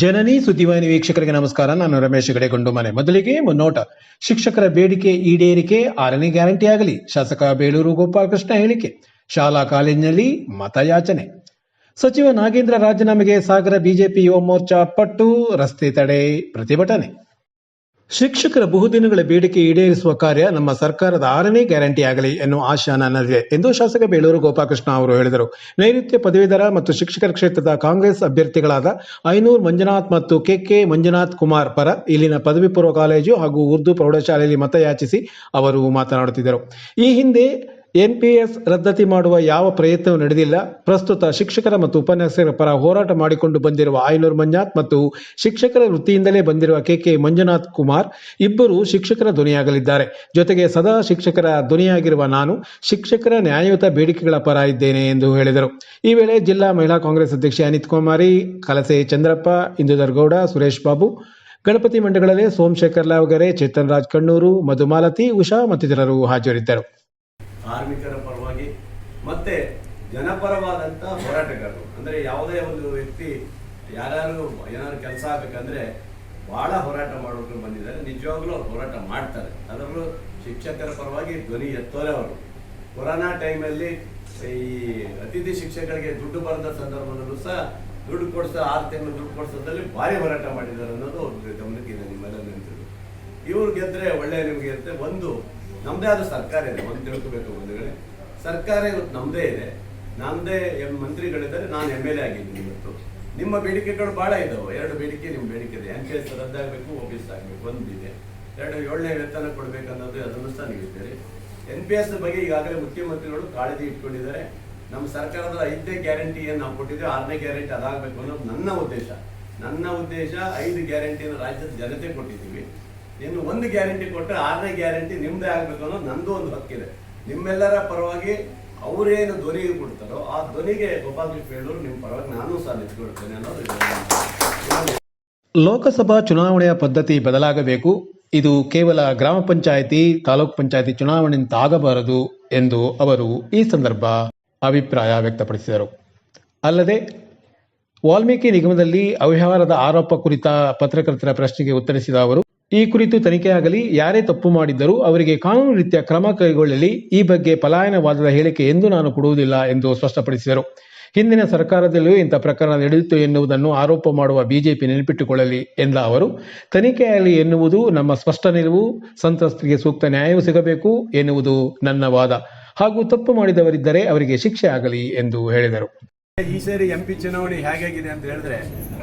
ಜನನಿ ಸುದ್ದಿವಾಹಿನಿ ವೀಕ್ಷಕರಿಗೆ ನಮಸ್ಕಾರ. ನಾನು ರಮೇಶ್ ಗಡೆಗೊಂಡು ಮನೆ. ಮೊದಲಿಗೆ ಮುನ್ನೋಟ. ಶಿಕ್ಷಕರ ಬೇಡಿಕೆ ಈಡೇರಿಕೆ ಆರನೇ ಗ್ಯಾರಂಟಿ ಆಗಲಿ. ಶಾಸಕ ಬೇಲೂರು ಗೋಪಾಲಕೃಷ್ಣ ಹೇಳಿಕೆ. ಶಾಲಾ ಕಾಲೇಜಿನಲ್ಲಿ ಮತಯಾಚನೆ. ಸಚಿವ ನಾಗೇಂದ್ರ ರಾಜೀನಾಮೆಗೆ ಸಾಗರ ಬಿಜೆಪಿ ಯುವ ಮೋರ್ಚಾ ಪಟ್ಟು ರಸ್ತೆ ತಡೆ ಪ್ರತಿಭಟನೆ. ಶಿಕ್ಷಕರ ಬಹುದಿನಗಳ ಬೇಡಿಕೆ ಈಡೇರಿಸುವ ಕಾರ್ಯ ನಮ್ಮ ಸರ್ಕಾರದ ಆರನೇ ಗ್ಯಾರಂಟಿ ಆಗಲಿ ಎನ್ನುವ ಆಶಾ ನನ್ನದಿದೆ ಎಂದು ಶಾಸಕ ಬೇಲೂರು ಗೋಪಾಲಕೃಷ್ಣ ಅವರು ಹೇಳಿದರು. ನೈಋತ್ಯ ಪದವೀಧರ ಮತ್ತು ಶಿಕ್ಷಕರ ಕ್ಷೇತ್ರದ ಕಾಂಗ್ರೆಸ್ ಅಭ್ಯರ್ಥಿಗಳಾದ ಐನೂರ್ ಮಂಜುನಾಥ್ ಮತ್ತು ಕೆಕೆ ಮಂಜುನಾಥ್ ಕುಮಾರ್ ಪರ ಇಲ್ಲಿನ ಪದವಿ ಪೂರ್ವ ಕಾಲೇಜು ಹಾಗೂ ಉರ್ದು ಪ್ರೌಢಶಾಲೆಯಲ್ಲಿ ಮತಯಾಚಿಸಿ ಅವರು ಮಾತನಾಡುತ್ತಿದ್ದರು. ಈ ಹಿಂದೆ ಎನ್ಪಿಎಸ್ ರದ್ದತಿ ಮಾಡುವ ಯಾವ ಪ್ರಯತ್ನವೂ ನಡೆದಿಲ್ಲ. ಪ್ರಸ್ತುತ ಶಿಕ್ಷಕರ ಮತ್ತು ಉಪನ್ಯಾಸಕರ ಪರ ಹೋರಾಟ ಮಾಡಿಕೊಂಡು ಬಂದಿರುವ ಆಯನೂರ್ ಮಂಜಾತ್ ಮತ್ತು ಶಿಕ್ಷಕರ ವೃತ್ತಿಯಿಂದಲೇ ಬಂದಿರುವ ಕೆಕೆ ಮಂಜುನಾಥ್ ಕುಮಾರ್ ಇಬ್ಬರು ಶಿಕ್ಷಕರ ಧ್ವನಿಯಾಗಲಿದ್ದಾರೆ. ಜೊತೆಗೆ ಸದಾ ಶಿಕ್ಷಕರ ಧ್ವನಿಯಾಗಿರುವ ನಾನು ಶಿಕ್ಷಕರ ನ್ಯಾಯಯುತ ಬೇಡಿಕೆಗಳ ಪರ ಇದ್ದೇನೆ ಎಂದು ಹೇಳಿದರು. ಈ ವೇಳೆ ಜಿಲ್ಲಾ ಮಹಿಳಾ ಕಾಂಗ್ರೆಸ್ ಅಧ್ಯಕ್ಷೆ ಅನಿತ್ ಕುಮಾರಿ ಕಲಸೆ ಚಂದ್ರಪ್ಪ, ಇಂದುಧರ್ ಗೌಡ, ಸುರೇಶ್ ಬಾಬು, ಗಣಪತಿ ಮಂಡಳಲ್ಲೇ ಸೋಮಶೇಖರ್ ಲಾವ್ಗರೆ, ಚೇತನ್ ರಾಜ್ ಕಣ್ಣೂರು, ಮಧುಮಾಲತಿ, ಉಷಾ ಮತ್ತಿತರರು ಹಾಜರಿದ್ದರು. ಕಾರ್ಮಿಕರ ಪರವಾಗಿ ಮತ್ತೆ ಜನಪರವಾದಂಥ ಹೋರಾಟಗಾರರು. ಅಂದರೆ ಯಾವುದೇ ಒಂದು ವ್ಯಕ್ತಿ ಯಾರ್ಯಾರು ಏನಾದ್ರು ಕೆಲಸ ಆಗಬೇಕಂದ್ರೆ ಬಹಳ ಹೋರಾಟ ಮಾಡೋರು ಬಂದಿದ್ದಾರೆ. ನಿಜವಾಗ್ಲೂ ಅವ್ರು ಹೋರಾಟ ಮಾಡ್ತಾರೆ. ಅದರಲ್ಲೂ ಶಿಕ್ಷಕರ ಪರವಾಗಿ ಧ್ವನಿ ಎತ್ತೋರೆ ಅವರು. ಕೊರೋನಾ ಟೈಮಲ್ಲಿ ಈ ಅತಿಥಿ ಶಿಕ್ಷಕರಿಗೆ ದುಡ್ಡು ಬರದ ಸಂದರ್ಭದಲ್ಲೂ ಸಹ ದುಡ್ಡು ಕೊಡಿಸೋ ಆರು ತಿಂಗಳು ದುಡ್ಡು ಕೊಡಿಸೋದ್ರಲ್ಲಿ ಭಾರಿ ಹೋರಾಟ ಮಾಡಿದ್ದಾರೆ ಅನ್ನೋದು ಅವ್ರಿಗೆ ಗಮನಕ್ಕೆ ನಿಮ್ಮೆಲ್ಲ ನೆನಪಿದ್ರು ಇವ್ರು ಗೆದ್ದರೆ ಒಳ್ಳೆಯ ನಿಮಗೆ ಇರುತ್ತೆ. ಒಂದು ನಮ್ದೇ ಆದ ಸರ್ಕಾರ ಇದೆ. ಒಂದು ತಿಳ್ಕೊಬೇಕು ಬಂಧುಗಳೇ. ಸರ್ಕಾರ ಇವತ್ತು ನಮ್ಮದೇ ಇದೆ. ನಮ್ದೇ ಎಂ ಮಂತ್ರಿಗಳಿದ್ದಾರೆ. ನಾನು ಎಂ ಎಲ್ ಎ ಆಗಿದ್ದೀನಿ ಇವತ್ತು. ನಿಮ್ಮ ಬೇಡಿಕೆಗಳು ಬಹಳ ಇದಾವೆ. ಎರಡು ಬೇಡಿಕೆ ನಿಮ್ಮ ಬೇಡಿಕೆ ಇದೆ. ಎನ್ ಪಿ ಎಸ್ ರದ್ದಾಗಬೇಕು, ಒ ಬಿ ಎಸ್ ಆಗಬೇಕು. ಒಂದಿದೆ. ಎರಡು ಏಳನೇ ವೇತನ ಕೊಡಬೇಕನ್ನೋದು ಅದನ್ನು ಸಹ ನೀಡಿದ್ದೀರಿ ಎನ್ ಪಿ ಎಸ್ ಬಗ್ಗೆ ಈಗಾಗಲೇ ಮುಖ್ಯಮಂತ್ರಿಗಳು ಕಾಳಜಿ ಇಟ್ಕೊಂಡಿದ್ದಾರೆ. ನಮ್ಮ ಸರ್ಕಾರದ ಐದನೇ ಏನು ನಾವು ಕೊಟ್ಟಿದ್ದೇವೆ. ಆರನೇ ಗ್ಯಾರಂಟಿ ಅದಾಗಬೇಕು ಅನ್ನೋದು ನನ್ನ ಉದ್ದೇಶ. ನನ್ನ ಉದ್ದೇಶ ಐದು ಗ್ಯಾರಂಟಿಯನ್ನು ರಾಜ್ಯದ ಜನತೆ ಕೊಟ್ಟಿದ್ದೀವಿ. ಇನ್ನು ಒಂದು ಗ್ಯಾರಂಟಿ ಕೊಟ್ಟರೆ ಆರನೇ ಗ್ಯಾರಂಟಿ ನಿಮ್ಮದೇ ಆಗಬೇಕು ಅನ್ನೋ ನಂದು ಒಂದು ಹಕ್ಕಿದೆ. ನಿಮ್ಮೆಲ್ಲರ ಪರವಾಗಿ ಅವರೇನು ಧ್ವನಿ ಕೊಡ್ತಾರೋ ಆ ಧ್ವನಿಗೆ ಗೋಪಾಲಕೃಷ್ಣ ಹೇಳೋರು ನಿಮ್ಮ ಪರವಾಗಿ ನಾನು ಸಹ ನಿಂತ್ಕೊಳ್ತೇನೆ ಅನ್ನೋದು ಲೋಕಸಭಾ ಚುನಾವಣೆಯ ಪದ್ಧತಿ ಬದಲಾಗಬೇಕು. ಇದು ಕೇವಲ ಗ್ರಾಮ ಪಂಚಾಯಿತಿ, ತಾಲೂಕ್ ಪಂಚಾಯಿತಿ ಚುನಾವಣೆಯಂತಾಗಬಾರದು ಎಂದು ಅವರು ಈ ಸಂದರ್ಭ ಅಭಿಪ್ರಾಯ ವ್ಯಕ್ತಪಡಿಸಿದರು. ಅಲ್ಲದೆ, ವಾಲ್ಮೀಕಿ ನಿಗಮದಲ್ಲಿ ಅವ್ಯವಹಾರದ ಆರೋಪ ಕುರಿತ ಪತ್ರಕರ್ತರ ಪ್ರಶ್ನೆಗೆ ಉತ್ತರಿಸಿದ ಅವರು ಈ ಕುರಿತು ತನಿಖೆಯಾಗಲಿ ಯಾರೇ ತಪ್ಪು ಮಾಡಿದ್ದರೂ ಅವರಿಗೆ ಕಾನೂನು ರೀತಿಯ ಕ್ರಮ ಕೈಗೊಳ್ಳಲಿ, ಈ ಬಗ್ಗೆ ಪಲಾಯನವಾದದ ಹೇಳಿಕೆ ಎಂದು ನಾನು ಕೊಡುವುದಿಲ್ಲ ಎಂದು ಸ್ಪಷ್ಟಪಡಿಸಿದರು. ಹಿಂದಿನ ಸರ್ಕಾರದಲ್ಲೂ ಇಂಥ ಪ್ರಕರಣ ನಡೆಯಿತು ಎನ್ನುವುದನ್ನು ಆರೋಪ ಮಾಡುವ ಬಿಜೆಪಿ ನೆನಪಿಟ್ಟುಕೊಳ್ಳಲಿ ಎಂದ ಅವರು ತನಿಖೆಯಾಗಲಿ ಎನ್ನುವುದು ನಮ್ಮ ಸ್ಪಷ್ಟ ನಿಲುವು, ಸಂತ್ರಸ್ತರಿಗೆ ಸೂಕ್ತ ನ್ಯಾಯವೂ ಸಿಗಬೇಕು ಎನ್ನುವುದು ನನ್ನ ವಾದ. ಹಾಗೂ ತಪ್ಪು ಮಾಡಿದವರಿದ್ದರೆ ಅವರಿಗೆ ಶಿಕ್ಷೆ ಆಗಲಿ ಎಂದು ಹೇಳಿದರು. ಈ ಸೇರಿ ಎಂಪಿ ಚುನಾವಣೆ ಹೇಗಾಗಿದೆ ಅಂತ ಹೇಳಿದ್ರೆ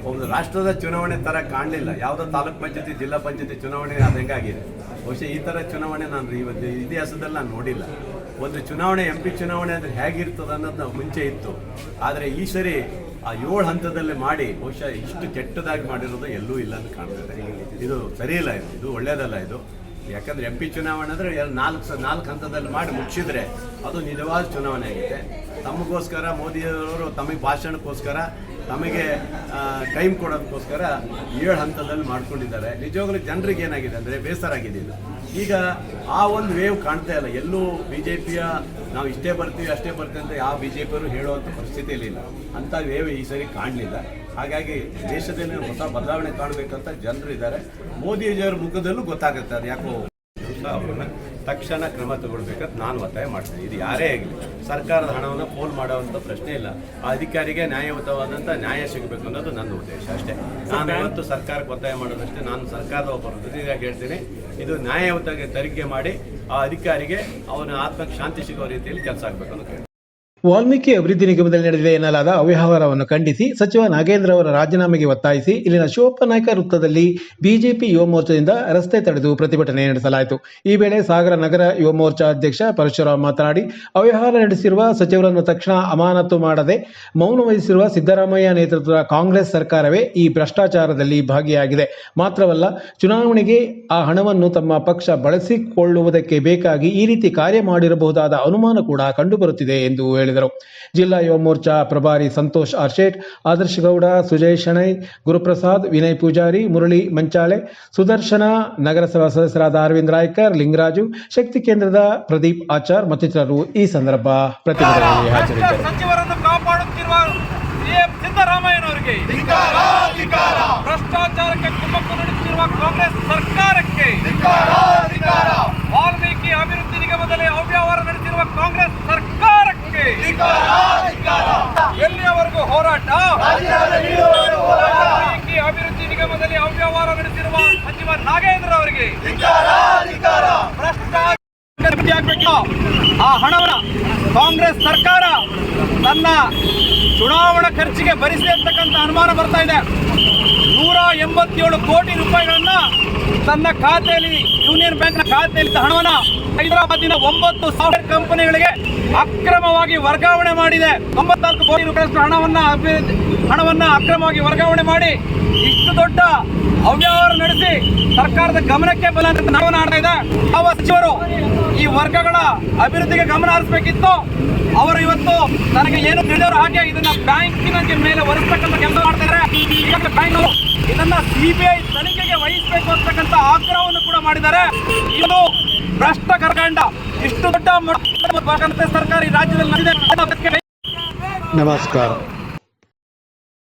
ಒಂದು ರಾಷ್ಟ್ರದ ಚುನಾವಣೆ ತರ ಕಾಣಲಿಲ್ಲ. ಯಾವುದೋ ತಾಲೂಕ್ ಪಂಚಾಯತಿ, ಜಿಲ್ಲಾ ಪಂಚಾಯತಿ ಚುನಾವಣೆ ಅದು ಹೆಂಗಾಗಿದೆ ಬಹುಶಃ ಈ ಥರ ಚುನಾವಣೆ ನಾನು ಇವತ್ತು ಇತಿಹಾಸದಲ್ಲಿ ನಾನು ನೋಡಿಲ್ಲ. ಒಂದು ಚುನಾವಣೆ, ಎಂ ಪಿ ಚುನಾವಣೆ ಅಂದ್ರೆ ಹೇಗಿರ್ತದೆ ಅನ್ನೋದು ಮುಂಚೆ ಇತ್ತು. ಆದರೆ ಈ ಸರಿ ಆ ಏಳು ಹಂತದಲ್ಲಿ ಮಾಡಿ ಬಹುಶಃ ಇಷ್ಟು ಕೆಟ್ಟದಾಗಿ ಮಾಡಿರೋದು ಎಲ್ಲೂ ಇಲ್ಲ ಅಂತ ಕಾಣ್ತದೆ ಇದು. ಸರಿ ಇಲ್ಲ ಇದು. ಇದು ಒಳ್ಳೆಯದಲ್ಲ ಇದು. ಯಾಕಂದ್ರೆ ಎಂ ಪಿ ಚುನಾವಣೆ ಅಂದ್ರೆ ನಾಲ್ಕು ನಾಲ್ಕು ಹಂತದಲ್ಲಿ ಮಾಡಿ ಮುಗಿಸಿದ್ರೆ ಅದು ನಿಜವಾದ ಚುನಾವಣೆ ಆಗಿದೆ. ತಮಗೋಸ್ಕರ ಮೋದಿಯವರು ತಮಗೆ ಭಾಷಣಕ್ಕೋಸ್ಕರ, ತಮಗೆ ಟೈಮ್ ಕೊಡೋದಕ್ಕೋಸ್ಕರ ಏಳು ಹಂತದಲ್ಲಿ ಮಾಡ್ಕೊಂಡಿದ್ದಾರೆ. ನಿಜವಾಗ್ಲೂ ಜನರಿಗೆ ಏನಾಗಿದೆ ಅಂದರೆ ಬೇಸರ ಆಗಿದೆ ಇದು. ಈಗ ಆ ಒಂದು ವೇವ್ ಕಾಣ್ತಾ ಇಲ್ಲ. ಎಲ್ಲೂ ಬಿ ಜೆ ಪಿಯ ನಾವು ಇಷ್ಟೇ ಬರ್ತೀವಿ, ಅಷ್ಟೇ ಬರ್ತೀವಿ ಅಂತ ಯಾವ ಬಿ ಜೆ ಪಿಯವರು ಹೇಳುವಂಥ ಪರಿಸ್ಥಿತಿಯಲ್ಲಿ ಇಲ್ಲ. ಅಂಥ ವೇವ್ ಈ ಸರಿ ಕಾಣಲಿಲ್ಲ. ಹಾಗಾಗಿ ದೇಶದಲ್ಲಿ ಹೊಸ ಬದಲಾವಣೆ ಕಾಣಬೇಕಂತ ಜನರು ಇದ್ದಾರೆ. ಮೋದಿಜಿಯವರ ಮುಖದಲ್ಲೂ ಗೊತ್ತಾಗುತ್ತೆ ಅದು ಯಾಕೋ ಅವ್ರನ್ನ ತಕ್ಷಣ ಕ್ರಮ ತಗೊಳ್ಬೇಕಂತ ನಾನು ಒತ್ತಾಯ ಮಾಡ್ತೀನಿ. ಇದು ಯಾರೇ ಆಗಲಿ ಸರ್ಕಾರದ ಹಣವನ್ನು ಪೋಲ್ ಮಾಡೋವಂಥ ಪ್ರಶ್ನೆ ಇಲ್ಲ. ಆ ಅಧಿಕಾರಿಗೆ ನ್ಯಾಯಯುತವಾದಂಥ ನ್ಯಾಯ ಸಿಗಬೇಕು ಅನ್ನೋದು ನನ್ನ ಉದ್ದೇಶ ಅಷ್ಟೇ. ನಾನು ಇವತ್ತು ಸರ್ಕಾರಕ್ಕೆ ಒತ್ತಾಯ ಮಾಡೋದಷ್ಟೇ ನಾನು ಸರ್ಕಾರದ ಒಬ್ಬ ಪ್ರತಿನಿಧಿಯಾಗಿ ಹೇಳ್ತೀನಿ. ಇದು ನ್ಯಾಯಯುತವಾಗಿ ತನಿಖೆ ಮಾಡಿ ಆ ಅಧಿಕಾರಿಗೆ ಅವನ ಆತ್ಮಕ್ಕೆ ಶಾಂತಿ ಸಿಗೋ ರೀತಿಯಲ್ಲಿ ಕೆಲಸ ಆಗಬೇಕು ಅಂತ ವಾಲ್ಮೀಕಿ ಅಭಿವೃದ್ಧಿ ನಿಗಮದಲ್ಲಿ ನಡೆದಿದೆ ಎನ್ನಲಾದ ಅವ್ಯವಹಾರವನ್ನು ಖಂಡಿಸಿ ಸಚಿವ ನಾಗೇಂದ್ರ ಅವರ ರಾಜೀನಾಮೆಗೆ ಒತ್ತಾಯಿಸಿ ಇಲ್ಲಿನ ಶಿವಪ್ಪ ನಾಯ್ಕ ವೃತ್ತದಲ್ಲಿ ಬಿಜೆಪಿ ಯುವ ಮೋರ್ಚಾದಿಂದ ರಸ್ತೆ ತಡೆದು ಪ್ರತಿಭಟನೆ ನಡೆಸಲಾಯಿತು. ಈ ವೇಳೆ ಸಾಗರ ನಗರ ಯುವ ಮೋರ್ಚಾ ಅಧ್ಯಕ್ಷ ಪರಶುರಾಮ್ ಮಾತನಾಡಿ, ಅವ್ಯವಹಾರ ನಡೆಸಿರುವ ಸಚಿವರನ್ನು ತಕ್ಷಣ ಅಮಾನತು ಮಾಡದೆ ಮೌನ ವಹಿಸಿರುವ ಸಿದ್ದರಾಮಯ್ಯ ನೇತೃತ್ವದ ಕಾಂಗ್ರೆಸ್ ಸರ್ಕಾರವೇ ಈ ಭ್ರಷ್ಟಾಚಾರದಲ್ಲಿ ಭಾಗಿಯಾಗಿದೆ. ಮಾತ್ರವಲ್ಲ, ಚುನಾವಣೆಗೆ ಆ ಹಣವನ್ನು ತಮ್ಮ ಪಕ್ಷ ಬಳಸಿಕೊಳ್ಳುವುದಕ್ಕೆ ಬೇಕಾಗಿ ಈ ರೀತಿ ಕಾರ್ಯ ಮಾಡಿರಬಹುದಾದ ಅನುಮಾನ ಕೂಡ ಕಂಡುಬರುತ್ತಿದೆ ಎಂದು ಹೇಳಿದರು. ಜಿಲ್ಲಾ ಯುವ ಮೋರ್ಚಾ ಪ್ರಭಾರಿ ಸಂತೋಷ್ ಆರ್ಶೇಟ್ ಆದರ್ಶ ಗೌಡ ಸುಜಯ್ ಶಣೈ ಗುರುಪ್ರಸಾದ್ ವಿನಯ್ ಪೂಜಾರಿ ಮುರಳಿ ಮಂಚಾಳೆ ಸುದರ್ಶನ ನಗರಸಭಾ ಸದಸ್ಯರಾದ ಅರವಿಂದ್ ರಾಯ್ಕರ್ ಲಿಂಗರಾಜು ಶಕ್ತಿ ಕೇಂದ್ರದ ಪ್ರದೀಪ್ ಆಚಾರ್ ಮತ್ತಿತರರು ಈ ಸಂದರ್ಭ ಪ್ರತಿಭಟನೆಯಲ್ಲಿ ಹಾಜರಿದ್ದರು. ಸಚಿವರನ್ನು ಕಾಪಾಡುತ್ತಿರುವ ಸಿಎಂ ಸಿದ್ದರಾಮಯ್ಯನವರಿಗೆ ಭ್ರಷ್ಟಾಚಾರಕ್ಕೆ ಕುಮ್ಮಕ್ಕು ಕಾಂಗ್ರೆಸ್ ಸರ್ಕಾರಕ್ಕೆ ವಾಲ್ಮೀಕಿ ಅಭಿವೃದ್ಧಿ ನಿಗಮದಲ್ಲಿ ಅವ್ಯವಹಾರ ನಡೆಸಿರುವ ಕಾಂಗ್ರೆಸ್ ಸರ್ಕಾರಕ್ಕೆ ಎಲ್ಲಿಯವರೆಗೂ ಹೋರಾಟ ವಾಲ್ಮೀಕಿ ಅಭಿವೃದ್ಧಿ ಅವ್ಯವಹಾರ ನಡೆಸಿರುವ ಸಚಿವ ನಾಗೇಂದ್ರ ಅವರಿಗೆ. ಆ ಹಣವನ್ನು ಕಾಂಗ್ರೆಸ್ ಸರ್ಕಾರ ತನ್ನ ಚುನಾವಣಾ ಖರ್ಚಿಗೆ ಭರಿಸಿದೆ ಅಂತಕ್ಕಂಥ ಅನುಮಾನ ಬರ್ತಾ ಇದೆ. ನೂರ ಎಂಬತ್ತೇಳು ಕೋಟಿ ರೂಪಾಯಿಗಳನ್ನ ತನ್ನ ಖಾತೆಯಲ್ಲಿ, ಯೂನಿಯನ್ ಬ್ಯಾಂಕ್ನ ಖಾತೆಯಲ್ಲಿ ಹಣವನ್ನು ಹೈದರಾಬಾದಿನ ಒಂಬತ್ತು ಸಾಫ್ಟ್ವೇರ್ ಕಂಪನಿಗಳಿಗೆ ಅಕ್ರಮವಾಗಿ ವರ್ಗಾವಣೆ ಮಾಡಿದೆ. ತೊಂಬತ್ನಾಲ್ಕು ಕೋಟಿ ರೂಪಾಯಿ ಹಣವನ್ನ ಹಣವನ್ನ ಅಕ್ರಮವಾಗಿ ವರ್ಗಾವಣೆ ಮಾಡಿ ಇಷ್ಟು ದೊಡ್ಡ ಅವ್ಯವಹಾರ ನಡೆಸಿ ಸರ್ಕಾರದ ಗಮನಕ್ಕೆ ಬಲ ನಾವು ನಾಡ್ತಾ ಇದೆ ಯಾವ ಸಚಿವರು ಈ ವರ್ಗಗಳ ಅಭಿವೃದ್ಧಿಗೆ ಗಮನ ಹರಿಸಬೇಕಿತ್ತು, ಅವರು ಇವತ್ತು ನನಗೆ ಏನು ತಿಳಿದವರು ಹಾಗೆ ಇದನ್ನ ಬ್ಯಾಂಕಿನ ಮೇಲೆ ಒರೆಸ್ತಕ್ಕಂಥ ಕೆಲಸ ಮಾಡ್ತಿದ್ರೆ ಬ್ಯಾಂಕ್ ಇದನ್ನ ಸಿಬಿಐ ತನಿಖೆಗೆ ವಹಿಸಬೇಕು ಅಂತಕ್ಕಂಥ ಆಗ್ರಹವನ್ನು ಕೂಡ ಮಾಡಿದ್ದಾರೆ. ಇದು ಭ್ರಷ್ಟ ಕರ್ಕಾಂಡ ಇಷ್ಟು ದೊಡ್ಡ ಸರ್ಕಾರ ಸರ್ಕಾರಿ ರಾಜ್ಯದಲ್ಲಿ ನಮಸ್ಕಾರ.